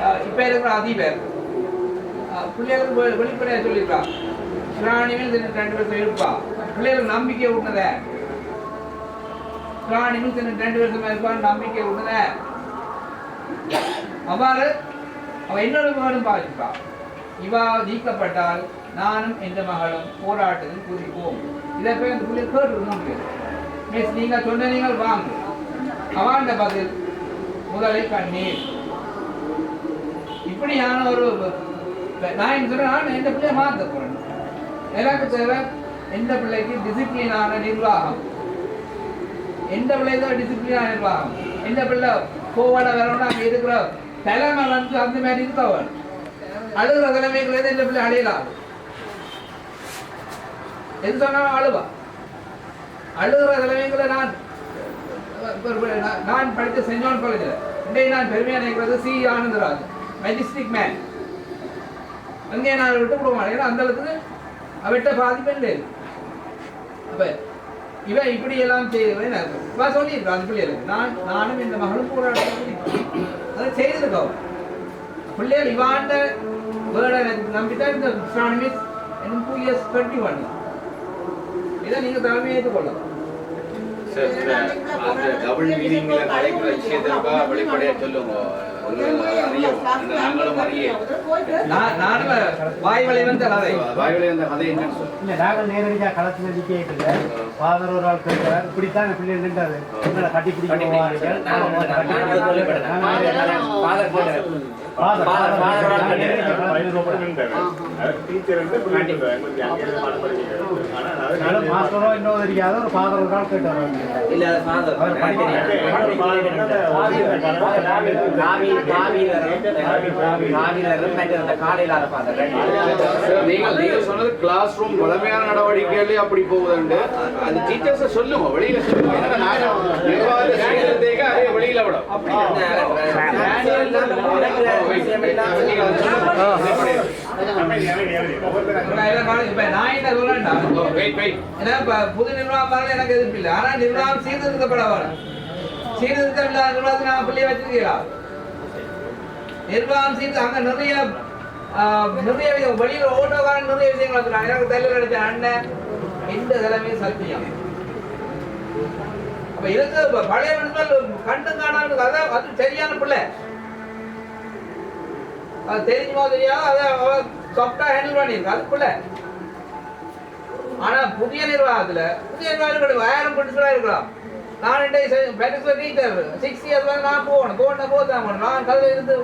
இப்போ இருக்கிற அதிபர். அஹ், பிள்ளைகளுக்கு வெ- வெளிப்படையா சொல்லியிருக்கான் பிராணிகள் ரெண்டு வருஷம் இருப்பா. பிள்ளைகளுக்கு நம்பிக்கை விட்டத பிராணிகள் ரெண்டு பேர்த்த இருப்பான்னு நம்பிக்கை விட்டத அவ்வாறு அவன் இன்னொரு மகளும் பாதிப்பா. இவா நீக்கப்பட்டால் நானும் எந்த மகளும் போராட்டத்தில் குதிப்போம். இதை போய் அந்த பிள்ளை கேட்டு மிஸ் நீங்க சொன்ன நீங்கள் வாங்க. அவாண்ட பதில் முதலை கண்ணீர். இப்படியான ஒரு நான் என்ன சொல்றேன் நான் எந்த பிள்ளைய மாற்ற போறேன்? எனக்கு தேவை எந்த பிள்ளைக்கு டிசிப்ளினான நிர்வாகம். எந்த பிள்ளை தான் டிசிப்ளினான நிர்வாகம்? எந்த பிள்ளை கோவட வரணும் அங்கே இருக்கிற தலைமை வந்து அந்த மாதிரி இருக்கவன் அழுகிற தலைமைகள் எந்த பிள்ளை அடையலாம் எது சொன்னாலும் அழுவா. அழுகிற தலைமைகளை நான் நான் படித்த செஞ்சோன் காலேஜில். இன்றைக்கு நான் பெருமையாக நினைக்கிறது சி ஆனந்தராஜ் மெஜிஸ்டிக் மேன் அங்கே நான் விட்டு விடுவான் ஏன்னா அந்த அளவுக்கு அவட்ட பாதிப்பு இல்லை அப்போ இவன் இப்படி எல்லாம் செய்யறேன் இவ சொல்லியிருக்கா அந்த பிள்ளைகளுக்கு நான் நானும் இந்த மகளும் போராட்டம் அதை செய்திருக்கோம். பிள்ளைகள் இவாண்ட வேர்டை நம்பித்தான் இந்த மிஸ் இன்னும் டூ இயர்ஸ் டுவெண்ட்டி ஒன் இதை நீங்கள் தலைமை ஏற்றுக்கொள்ளலாம். சார் அந்த டபுள் மீனிங்ல கிடைக்கிற விஷயத்திற்கா வெளிப்படையா சொல்லுங்க. நாங்களும் அறியும் நான் நானும் வாய் வழி வந்து அதை வாயுல அந்த கதை என்னன்னு இல்ல நாங்கள் நேரடியாக களத்தில் நிற்கல ஃபாதர் ஒரு ஆள் கேட்கிறார் இப்படித்தான் பிள்ளை நின்றாரு உங்களை கட்டி பிடிக்க போவார்கள் Father, father, father ஒரு ஆள் கேட்டாரு. மாஸ்டரோ இன்னும் தெரியாத ஒரு ஃபாதர் ஒரு ஆள் இல்ல, அந்த காலையில அதை father. சார், நீங்கள் நீங்கள் சொன்னது கிளாஸ் ரூம் வளமையான நடவடிக்கைகளே அப்படி போகுதுண்டு அது டீச்சர்ஸை சொல்லுங்க வெளியில சொல்லுங்க வெளியில விடும். புது நிர்வாகம் எனக்கு எதிர்ப்பு இல்லை. ஆனா நிர்வாகம் சீர்திருத்தப்பட வேணும் சீர்திருத்தம் இல்லாத நிர்வாகத்தை நாங்க பிள்ளைய வச்சிருக்கீங்களா? நிர்வாகம் சீர்த்து அங்க நிறைய நிறைய வெளியில ஓட்டோக்காரன் நிறைய விஷயங்கள் எனக்கு தலைவர் அடிச்ச அண்ணன் இந்த தலைமை சத்தியம். அப்ப இதுக்கு பழைய கண்டு காணாமல் அதான் அது சரியான பிள்ளை. அது தெரிஞ்சுமா தெரியாது? அதை அவ சாஃப்டா ஹேண்டில் பண்ணியிருக்கு. அது பிள்ளை. ஆனா புதிய நிர்வாகத்துல புதிய நிர்வாகம் ஆயிரம் பிரின்சிபலா இருக்கலாம். நான் என்ன பெருசு டீச்சர் சிக்ஸ் இயர்ஸ் வந்து நான் போகணும். போகணும் போதான் போகணும் நான் கல்வி இருந்து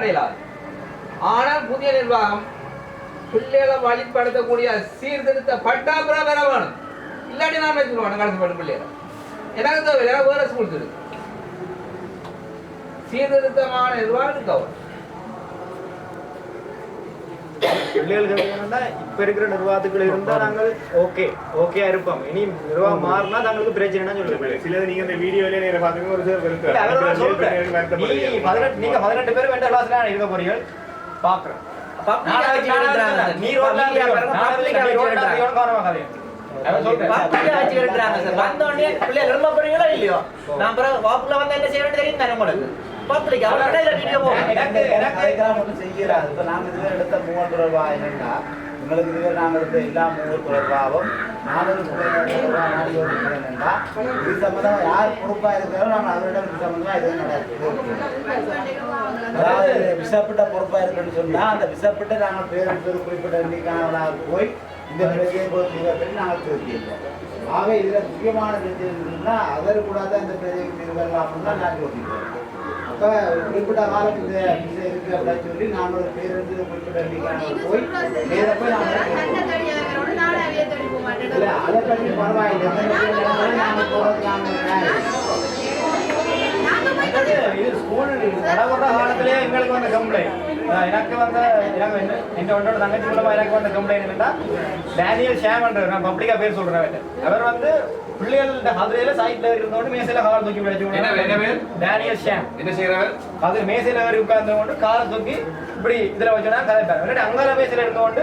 அடையலாம். ஆனால் புதிய நிர்வாகம் பிள்ளைகளை வழிப்படுத்தக்கூடிய சீர்திருத்த பட்டாபுரம் வேற வேணும் இல்லாட்டி நான் வச்சுருவானு கடைசி பட்டு பிள்ளைகளை. எனக்கு தேவை எனக்கு வேற ஸ்கூல் இருக்கு. சீர்திருத்தமான நிர்வாகம் இருக்கவும் பிள்ளைகளுக்கு இப்ப இருக்கிற நிர்வாகத்துக்குள்ள இருந்தா நாங்கள் ஓகே ஓகே இருப்போம். இனி நிர்வாகம் மாறினா தங்களுக்கு பிரச்சனைனா சொல்லுங்க. சிலது நீங்க இந்த வீடியோல நேர பாத்துங்க ஒரு சிலர் நீங்க பதினெட்டு பேர் வெண்ட கிளாஸ்ல இருக்க போறீங்க? பாக்குறேன். நீ ரோட்ல Public ஆ பாருங்க, public ஆ வச்சு எடுக்கிறாங்க. Public ஆ வச்சு எடுக்கிறாங்க சார். வந்த உடனே பிள்ளைகள் எழும்ப போறீங்களோ இல்லையோ? நான் பிறகு வந்து என்ன செய்யணும்னு தெரியும் தானே உங்களுக்கு? வீடியோ. எனக்கு எனக்கு இப்போ நாங்கள் இதுவரை எடுத்த மூவர் தொடர்பாக என்னன்னா நாங்கள் எல்லா மூவர் தொடர்பாகவும் நானூறு என்னன்னா இது யார் பொறுப்பாக இருக்கிறாரோ நாங்கள் அவரிடம் இது எதுவும் நடக்குது அதாவது விசப்பிட்ட பொறுப்பாக இருக்குன்னு சொன்னால் அந்த விசப்பிட்ட நாங்கள் ஒரு குறிப்பிட்ட எண்ணிக்கையானவர்களாக போய் இந்த பிரச்சனையை போது தீர்வு பண்ணி நாங்கள் திருத்தியிருக்கோம். ஆக இதில் முக்கியமான பிரச்சனை என்னன்னா அவர் கூடாத இந்த பிரச்சனை தீர்வு தான் நாங்கள் யோசிக்கிறோம் அப்போ குறிப்பிட்ட காலம் இந்த இது இருக்கு அப்படின்னு சொல்லி நாங்களோட பேருந்து குறிப்பிட்ட போய் நேர போய் நாங்கள் இல்லை அதை பற்றி பரவாயில்லை. நாங்கள் மாதிரி நடந்தாலும் இது ஸ்கூல் நடைமுறை காலத்திலே எங்களுக்கு வந்த கம்ப்ளைண்ட் எனக்கு வந்த எனக்கு என்ன என் ஒன்றோட தங்கச்சி எனக்கு வந்த கம்ப்ளைண்ட் என்னன்னா டேனியல் ஷேம்ன்றார் நான் பப்ளிக்கா பேர் சொல்றேன் அவர்ட்ட. அவர் வந்து பிள்ளைகள மதுரையில சைட்ல இருந்தோண்டு மேசையில கால் தூக்கி என்ன வே- என்ன பேர்? டேனியல் ஷேம் என்ன செய்யறவர் அது மேசையில ஏறி உட்கார்ந்து கொண்டு காலை தூக்கி இப்படி இதுல வச்சோன்னா கதைப்பார் அங்கால மேசையில இருந்தோண்டு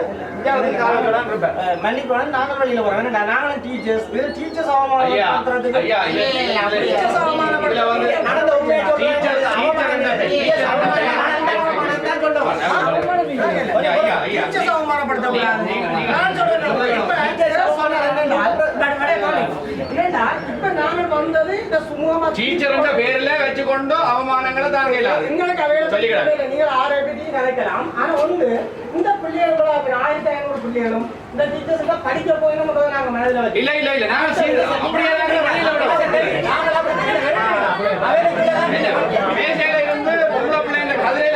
வந்து காலை வச்சோடான்னு இருப்பார் மன்னிப்பு நாங்கள் போறோம் நாங்களும் டீச்சர்ஸ் டீச்சர்ஸ் ஐயா ஐயா ஐயா டீச்சர்ஸ் அவமானப்படுத்துறது. இதுல வந்து நடந்த உண்மையை சொல்றேன். டீச்சர் டீச்சர் என்ன டீச்சர் அவமானப்படுத்துறது. நீங்க- நீங்க- நான் சொல்றேன் இப்ப ஏண்டா இப்ப நாங்கள் பேர்ல வச்சுக்கொண்டு அவமானங்களை தாங்க இல்லாது எங்களுக்கு அவையில சொல்லிக்கிறேன் நீங்கள் ஆரோக்கியத்தை நினைக்கலாம் ஆனா ஒன்று இந்த பிள்ளைகளோட ஆயிரத்தி ஐநூறு பிள்ளைகளும் இந்த டீச்சர்ஸ் படிக்க போயிடும் நாங்க மனதில் இல்ல நான் அப்படியே மேசையில இருந்து பிள்ளைங்க கதிரையில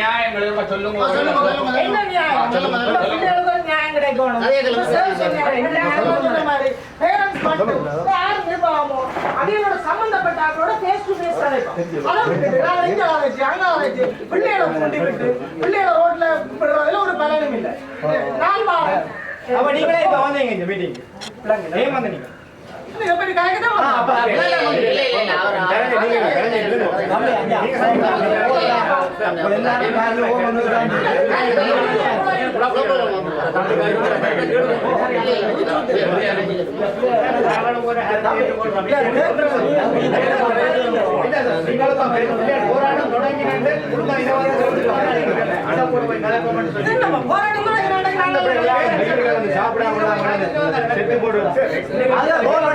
நியாயம்? கிடைக்கணும். அவிகளோட சம்பந்தப்பட்ட ஆட்களோட face to face கதைப்போம். அதை விட்டுட்டு, நாங்க இங்க வளைச்சு, அங்க வளைச்சு, பிள்ளைகளை கூட்டி விட்டு, பிள்ளைகளை ரோட்ல விடுறதுல ஒரு பலனும் இல்லை. நான் வாரேன். அப்ப நீங்களே இப்ப வந்தீங்க இந்த மீட்டிங் ஏன் வந்து போராட்டம் தொடங்கினது இது நம்ம போராட்டம் இது நடக்குது. செத்து போடு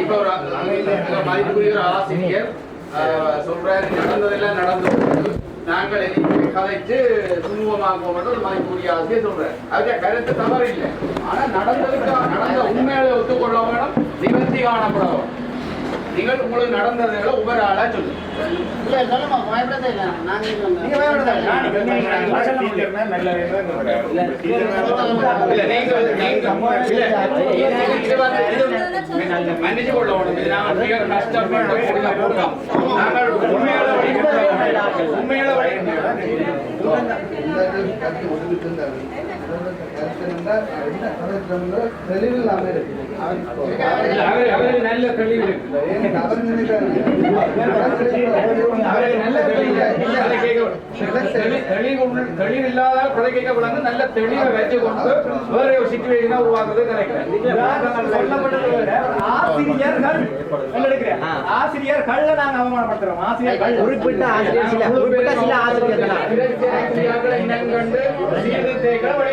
இப்ப ஒரு மதிப்புக்குரிய ஆசிரியர் ஆஹ், சொல்றாரு நடந்ததெல்லாம் நடந்து நாங்கள் இனி கதைச்சு சுமூகமாக்குவோம் என்று ஒரு ஆசிரியர் சொல்றாரு அதுக்கு கருத்து தவறு இல்லை ஆனா நடந்ததுக்கு நடந்த உண்மையில ஒத்துக்கொள்ள வேணும் நிவர்த்தி காணப்பட நீங்கள் உங்களுக்கு நடந்ததுகளை ஒவ்வொரு ஆளா சொல்லுங்க இல்ல நீங்க இல்ல வேணும் இது மிக கஷ்டப்பட்டு நாங்கள் உண்மையான வழி வழி அவருக்கு நல்ல தெளிவு தெளிவு இல்லாத நல்ல தெளிவை வச்சு கொண்டு வேற ஒரு சுச்சுவேஷனா உருவாக்குறது நினைக்கிறேன். ஆசிரியர்கள் நாங்க அவமானப்படுத்துறோம். ஆசிரியர்கள் குறிப்பிட்ட ஆசிரியர் சில குறிப்பிட்ட சில ஆசிரியர்கள் ஆசிரியர்களை இனங்கண்டு சீர்திருத்தங்களை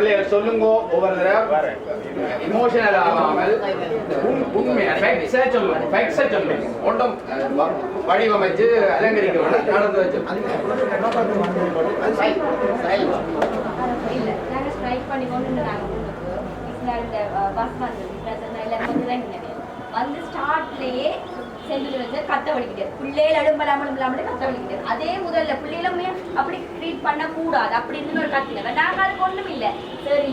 பிள்ளைகள் சொல்லுங்க ஒவ்வொரு தடவை இமோஷனல் ஆகாமல் உண்மை சொல்லுங்க சொல்லுங்க. ஒன்றும் வடிவமைச்சு அலங்கரிக்க வேண்டாம் நடந்து வச்சு. இல்ல uh, வந்து வந்து ஸ்டார்ட்லயே செந்தில் வந்து கத்த வலிக்கிட்டாரு பிள்ளைகள் அடும்பலாமல் இல்லாமல் கத்த வலிக்கிட்டாரு அதே முதல்ல பிள்ளைகளுமே அப்படி ட்ரீட் பண்ண கூடாது அப்படின்னு ஒரு கத்தினவ நாங்க அதுக்கு ஒண்ணும் இல்லை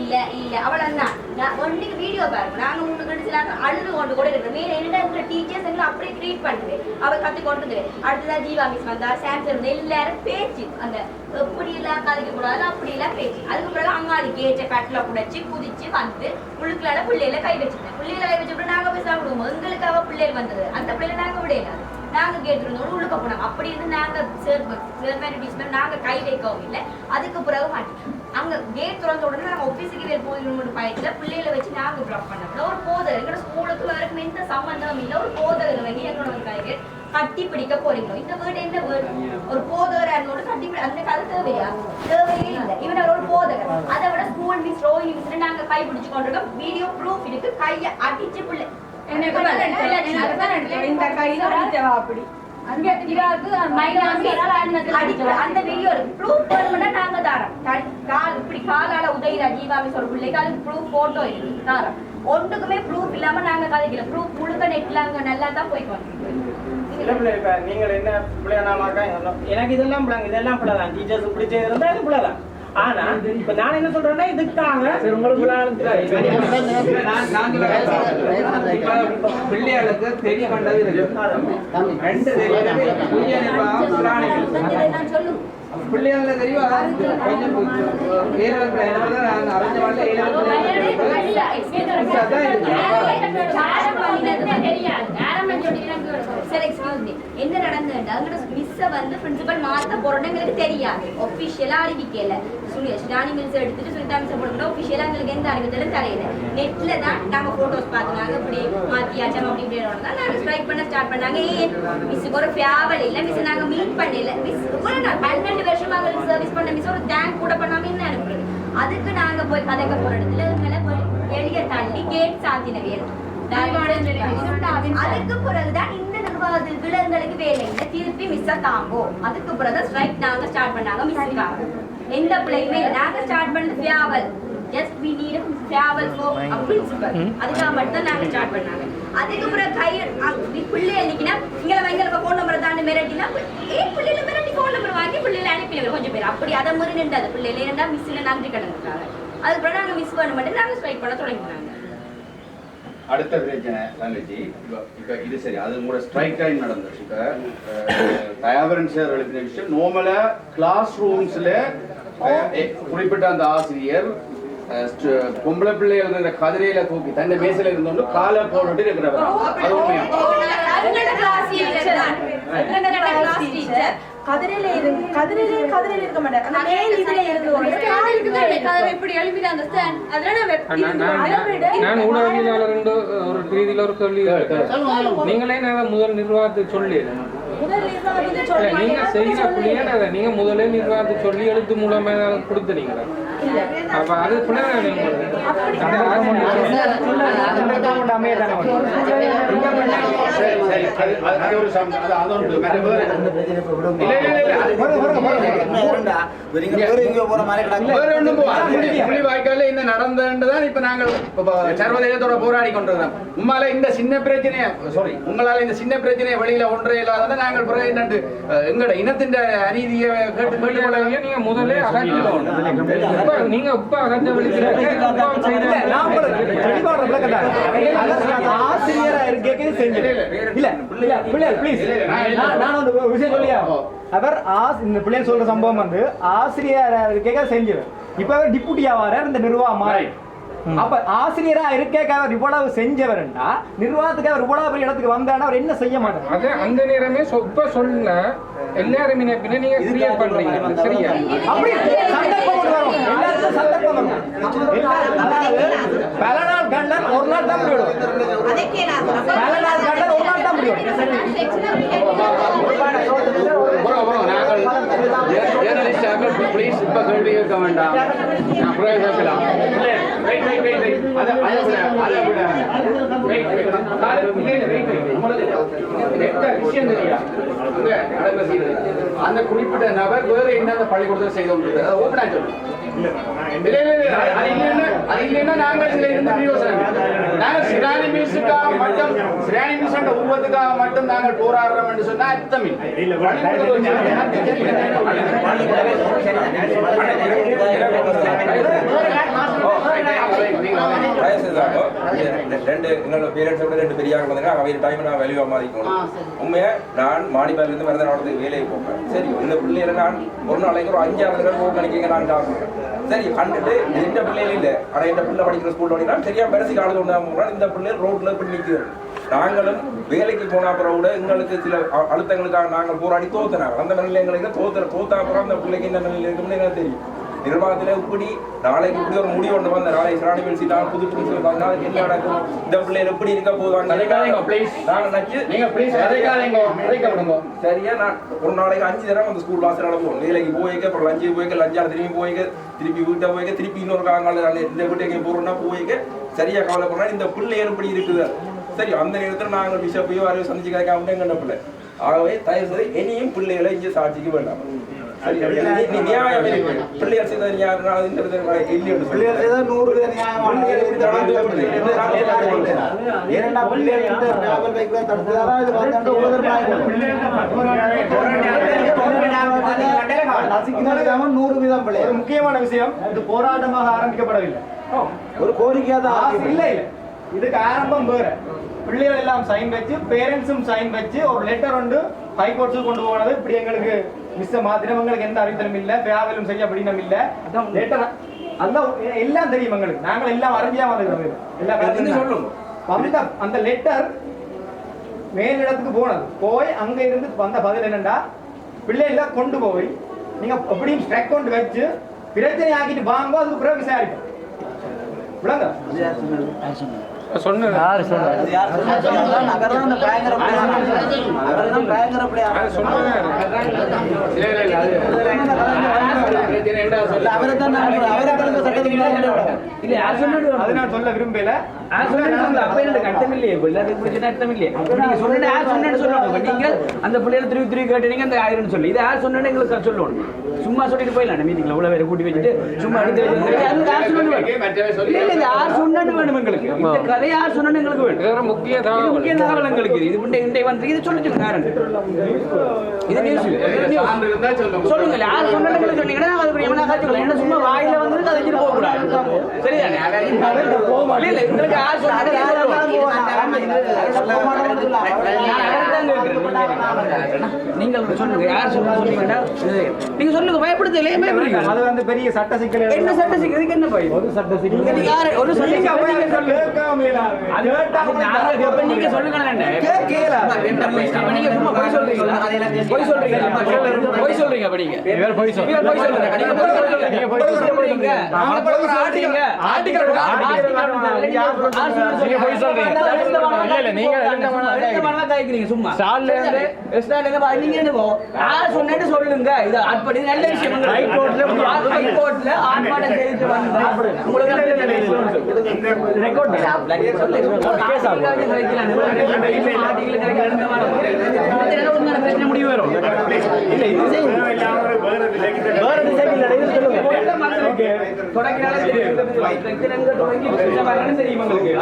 இல்ல இல்ல. அவ்வளவுதான். நான் ஒன்றைக்கு வீடியோ பாருங்க. நாங்க மூணு கழிச்சு நாங்க அழுது கொண்டு கூட இருக்கிறோம் மீன் என்ன இருக்கிற டீச்சர்ஸ் எங்களை அப்படியே ட்ரீட் பண்ணுவேன் அவ கற்று கொண்டு அடுத்ததான் ஜீவா மிஸ் வந்தா சாம்சங் இருந்து எல்லாரும் பேச்சு. அந்த எப்படி எல்லாம் கதைக்க கூடாது அப்படி எல்லாம் பேச்சு. அதுக்கு பிறகு அங்காடி கேட்டை கட்டில புடைச்சு குதிச்சு வந்து உள்ளுக்குள்ளால பிள்ளையில கை வச்சுருந்தேன் பிள்ளையில கை வச்சு நாங்க போய் சாப்பிடுவோம்? எங்களுக்கு அவ பிள்ளைகள் வந்தது. அந்த பிள்ளைல நாங்க விடையில நாங்க கேட்டிருந்தோம் உள்ளுக்க போனோம் அப்படி இருந்து நாங்க சேர் சேர்மேன் நாங்க கை வைக்கவும் இல்லை. அதுக்கு பிறகு மாட்டி. அங்க கேட் திறந்த உடனே நாங்க ஆபீஸுக்கு வேறு போயிடணும் பயத்துல பிள்ளைகளை வச்சு நாங்க ட்ராப் பண்ணோம் ஒரு போதர் எங்களோட ஸ்கூலுக்கு வரைக்கும் எந்த சம்பந்தமும் இல்லை. ஒரு போதர் வந்து எங்களோட வந்து கட்டி பிடிக்க போறீங்க இந்த வேர்டு என்ன வேர்டு ஒரு போதகர் என்னோட கட்டி பிடி அந்த கதை தேவையா? தேவையே இல்லை. இவன் ஒரு போதகர் அதை விட ஸ்கூல் மிஸ் ரோஹினி மிஸ் நாங்க கை பிடிச்சு கொண்டிருக்கோம். வீடியோ ப்ரூஃப் இருக்கு. கையை அடிச்சு பிள்ளை இந்த கையில அடிச்சவா அப்படி அடிக்கிற அந்த வீடியோ இருக்கு ப்ரூஃப் வேணும்னா நாங்க தாரோம் கால் இப்படி காலால உதயிற ஜீவாமி சொல்ற பிள்ளைக்கு அதுக்கு ப்ரூஃப் போட்டோ இருக்கு தாரோம் ஒன்றுக்குமே ப்ரூஃப் இல்லாம நாங்க கதைக்கல ப்ரூஃப் முழுக்க நெட்ல அங்க நல்லா தான் போய் என்ன பிள்ளைனாமாக்கா எனக்கு இதெல்லாம் பிள்ளைங்க இதெல்லாம் பிள்ளை தான் டீச்சர்ஸ் இப்படி செய்யறதா இது பிள்ளை தான் ஆனா இப்ப நான் என்ன சொல்றேன்னா இதுக்காக பிள்ளைகளுக்கு தெரிய வேண்டது இருக்கு ரெண்டு தெரியும் புதிய நிர்வாகம் பிராணிகள் நான் சொல்லுங்க பிள்ளைகள. தெரியும் கொஞ்சம் ஏழு நாங்கள் அறிஞ்ச வாழ்ல எக்ஸ்கியூஸ் என்ன நடந்ததுன்னா அங்கட மிஸ்ஸ வந்து பிரின்சிபல் மாத்த போறோம்னு எங்களுக்கு தெரியாது. ஒஃபிஷியலா அறிவிக்கல. சுனி ராணி மில்ஸ் எடுத்துட்டு சுனிதா மிஸ் போடணும் ஒபிஷியலா எங்களுக்கு எந்த அறிவித்தலும் தரையில நெட்ல தான் நாங்க போட்டோஸ் பார்த்தோம் நாங்க இப்படி மாத்தியாச்சம் அப்படி தான் நாங்க ஸ்ட்ரைக் பண்ண ஸ்டார்ட் பண்ணாங்க. ஏன் மிஸ்ஸுக்கு ஒரு ஃபேவல் இல்ல. மிஸ் நாங்க மீட் பண்ணல. மிஸ் பன்னெண்டு வருஷமா எங்களுக்கு சர்வீஸ் பண்ண மிஸ் ஒரு தேங்க் கூட பண்ணாம என்ன அனுப்புறது அதுக்கு நாங்க போய் கதைக்க போற இடத்துல எங்களை போய் வெளியே தள்ளி கேட் சாத்தின வேணும் அதுக்கு பிறகுதான் இந்த நிர்வாகத்தில் எங்களுக்கு வேலை. இல்லை திருப்பி மிஸ்ஸா தாங்கோ அதுக்கு பிறகு ஸ்ட்ரைக் நாங்க ஸ்டார்ட் பண்ணாங்க மிஸ்ஸுக்காக எந்த பிள்ளையுமே. நாங்க ஸ்டார்ட் பண்ணது ஃபியாவல் ஜஸ்ட் வி நீட் ஃபியாவல் ஃபோ பிரின்சிபல் அதுக்காக மட்டும் தான் நாங்க ஸ்டார்ட் பண்ணாங்க. அதுக்கு பிறகு கை பிள்ளை அன்னைக்குனா இங்கே எங்களை ஃபோன் நம்பர் தாண்டி மிரட்டினா ஏன் பிள்ளைல மிரட்டி ஃபோன் நம்பர் வாங்கி பிள்ளைல அனுப்பிடுங்க கொஞ்சம் பேர். அப்படி அதை மாதிரி நின்றது பிள்ளைல இருந்தா மிஸ்ஸில் நன்றி கடந்துட்டாங்க அதுக்கு பிறகு நாங்க மிஸ் பண்ண மாட்டேன் நாங்க ஸ்ட்ரைக் பண்ண தொடங்கினாங்க. அடுத்த பிரச்சனை தங்கச்சி. இப்ப இப்ப இது சரி அது கூட ஸ்ட்ரைக் டைம் நடந்துச்சு இப்ப தயாபரன் சார் எழுதின விஷயம் நார்மலா கிளாஸ் ரூம்ஸ்ல குறிப்பிட்ட அந்த ஆசிரியர் பொம்பளை பிள்ளைகள் இந்த கதிரையில தூக்கி தன்னை மேசையில இருந்தோண்டு காலை போட்டுட்டு இருக்கிறவர். அது உண்மையா? கதிரையில இருந்து கதிரையில கதிரையில இருக்க மாட்டேன் அந்த மேல் இதுல இருந்து இப்படி எழுப்பிட்டு அந்த ஸ்டாண்ட் அதெல்லாம் நான் ஊடகவியலாளர் என்று ஒரு ரீதியில் ஒரு சொல்லி நீங்களே நான் முதல் நிர்வாகத்தை சொல்லி. நீங்க செய்யற அதை நீங்க முதலே நிர்வாகத்தை சொல்லி எழுத்து மூலமா ஏதாவது கொடுத்துனீங்களா அப்ப அது பிள்ளைங்க உங்களுக்கு? இந்த நடந்ததுதான் இப்ப நாங்கள் சர்வதேசத்தோட போராடி கொண்டிருந்தோம் உம்மால இந்த சின்ன பிரச்சனைய சாரி உங்களால இந்த சின்ன பிரச்சனையை வெளியில ஒன்றே இல்லாத நாங்கள் பிறகு என்னட்டு அஹ், எங்கட இனத்தின் அநீதியை கேட்டு கேட்டுக்கொள்ள நீங்க நீங்க முதல்ல அகற்றணும் இப்ப நீங்க இப்ப அகற்ற விழிக்கிறீங்க இப்ப இல்ல, நான் செஞ்சது இல்ல பிள்ளையார் ப்ளீஸ் விஷயம் சொல்லியா? அவர் ஆஸ் இந்த பிள்ளைங்க சொல்ற சம்பவம் வந்து ஆசிரியரா இருக்கே செஞ்சவர் இப்ப அவர் டிப்யூட்டியா வரார் இந்த நிர்வாகம் மாறி. அப்ப ஆசிரியரா இருக்கே அவர் இவ்வளவு செஞ்சவர்னா நிர்வாகத்துக்கு அவர் இவ்வளவு பெரிய இடத்துக்கு வந்தாருன்னா அவர் என்ன செய்ய மாட்டார்? அது அந்த நேரமே சொ- இப்ப சொல்ல எல்லாரும் பின்ன நீங்க கிரியேட் பண்றீங்க? சரியா? அப்படி சந்தர்ப்பம் வரும். எல்லாருக்கும் சந்தர்ப்பம் வரும் பல நாள் கண்ணன் ஒரு நாள் தான் முடியும் பல நாள் இப்ப கேள்வி கேட்க வேண்டாம் நான் அப்புறம் கேட்கலாம் வெயிட் வெயிட் வெயிட் வெயிட் அத அத விட அத விட வெயிட் வெயிட் கால இல்ல வெயிட் வெயிட் எந்த விஷயம் தெரியா அங்க நடக்க செய்யுது அந்த குறிப்பிட்ட நபர் வேற என்னென்ன பள்ளிக்கூடத்தில் செய்து கொண்டிருக்கிறார்? அதை ஓப்பனா சொல்லு. இல்ல இல்ல இல்ல அது இல்லைன்னா அது இல்லைன்னா நாங்கள் சில இருந்து பிரயோசனம். நாங்கள் சிராணி மியூசுக்காக மட்டும் சிராணி மியூஸ் உருவத்துக்காக மட்டும் நாங்கள் போராடுறோம் என்று சொன்னா அர்த்தம் இல்லை பள்ளிக்கூடத்தில் வச்சு எனக்கு தெரியல. வயசுதாங்க ரெண்டு எங்களோட பேரண்ட்ஸோட ரெண்டு பெரியாங்க வந்தாங்க அவங்க டைம் நான் வெளியே மாதிரிக்கணும் உண்மையா நான் மாடிப்பால இருந்து மருந்த நாளத்துக்கு வேலைக்கு போப்பேன். சரி இந்த பிள்ளைகளை நான் ஒரு நாளைக்கு ஒரு அஞ்சாறு தடவை போக நினைக்கிங்க நான் சாப்பிடுறேன் சரி கண்டுட்டு இது இந்த பிள்ளைகள் இல்லை. ஆனா இந்த பிள்ளை படிக்கிற ஸ்கூல்ல படிக்கிறா சரியா பெருசி காலத்து ஒன்று இந்த பிள்ளை ரோட்ல இப்படி நிற்கிறது நாங்களும் வேலைக்கு போன அப்புறம் கூட எங்களுக்கு சில அழுத்தங்களுக்காக நாங்கள் போராடி தோத்துனாங்க. அந்த நிலையில எங்களுக்கு தோத்துற தோத்த அப்புறம் அந்த பிள்ளைக்கு என்ன நிலையில இருக்குன்னு எனக்கு தெரியும். நிர்வாகத்துல இப்படி நாளைக்கு இப்படி ஒரு முடிவு ஒன்று வந்த நாளை சிராணி பேசிட்டாங்க புது புதுசு அதுக்கு என்ன நடக்கும்? இந்த பிள்ளைகள் எப்படி இருக்க விடுங்க சரியா நான் ஒரு நாளைக்கு அஞ்சு தடவை அந்த ஸ்கூல் வாசல் போகும் வேலைக்கு போய்க்க அப்புறம் லஞ்சு போய்க்க லஞ்சால திரும்பி போய்க்க திருப்பி வீட்டை போய்க்க திருப்பி இன்னொரு காங்கால நான் இந்த வீட்டை எங்கே போறோம்னா போய்க்க சரியா கவலைப்படுறா இந்த பிள்ளைகள் இப்படி இருக்குது? சரி அந்த நேரத்தில் நாங்கள் பிஷப்பையோ யாரையோ சந்திச்சு கிடைக்காம எங்க பிள்ளை ஆகவே தயவு செய்து இனியும் பிள்ளைகளை இங்கே சாட்சிக்கு வேண்டாம். சரி செய்த நியாயம் நூறு பேர் நியாயமான நூறு வீதம் ஒரு முக்கியமான விஷயம். இது போராட்டமாக ஆரம்பிக்கப்படவில்லை ஒரு கோரிக்கையா தான் இதுக்கு ஆரம்பம் வேற பிள்ளைகள் எல்லாம் சைன் வச்சு பேரண்ட்ஸும் சைன் வச்சு ஒரு லெட்டர் ஒன்று ஹைகோர்ட்ஸுக்கு கொண்டு போனது. இப்படி எங்களுக்கு மிஸ் மாத்திரம் எங்களுக்கு எந்த அறிவித்தலும் இல்ல பேவலும் செய்ய அப்படின்னும் இல்ல. லெட்டர் அதான் எல்லாம் தெரியும் எங்களுக்கு நாங்கள் எல்லாம் அறிஞ்சியா வந்துக்கிறோம் எல்லா தெரிஞ்சு காரணத்தையும் சொல்லுங்க. வந்த அந்த லெட்டர் மேலிடத்துக்கு போனது. போய் அங்க இருந்து வந்த பதில் என்னண்டா? பிள்ளைகள கொண்டு போய் நீங்க எப்படியும் ஸ்ட்ரெக் கொண்டு வச்சு பிரச்சனை ஆக்கிட்டு வாங்க அதுக்கு பிறகு விசாரிப்போம். விளங்க சொல்ல அவரை தான் அவரை கடந்த சட்டத்துக்கு இல்ல யார் சொன்னது? அது நான் சொல்ல விரும்பல. அந்த பிள்ளைகளை திருப்பி திருப்பி கேட்டீங்க அந்த ஆயிரம் சொல்லி. இது யார் சொன்னேன்னு எங்களுக்கு சொல்லணும். சும்மா சொல்லிட்டு போயிடலாம். மீட்டிங்ல உள்ள வேற கூட்டி வச்சுட்டு சும்மா எடுத்து அது யார் சொன்னது? வேணும் எங்களுக்கு. இந்த கதை யார் சொன்னது எங்களுக்கு ஒரு முக்கிய தகவல் முக்கிய தகவல் எங்களுக்கு இது இண்டை இண்டை வந்து இது சொல்லி சொல்லுங்க யாருன்னு. இது நியூஸ் சொல்லுங்க யார் சொன்னது சொன்னீங்கன்னா காய்ச்சலாம் என்ன சும்மா வாயில வந்து கதைச்சிட்டு போக கூடாது. சரிதானே? இல்ல இல்ல உங்களுக்கு யார் சொன்னது யார் நீங்கள் சொல்லுங்க. யார் சொன்னீங்கன்னா நீங்க சொல்லுங்க பயப்படுத்த இல்லையே பயப்படுறீங்க அது வந்து பெரிய சட்ட சிக்கல். என்ன சட்ட சிக்கிறதுக்கு என்ன பயம் ஒரு சட்ட சிக்கல். நீங்க யாரு? ஒரு சட்ட சிக்கல் நாங்க சொல்லுங்க பொய் சொல்றீங்க. நீங்க. பொய் சொல்றீங்க. சொல்லுங்க. இது அப்படி நல்ல விஷயம். ஹைகோர்ட்ல ஆர்ப்பாட்டம் செய்துட்டு வந்தா? உங்களுக்கு முடிவு வரும். இல்ல இது வேற டிசைன் இல்ல இது சொல்லுங்க தெரியும். உங்களுக்கு.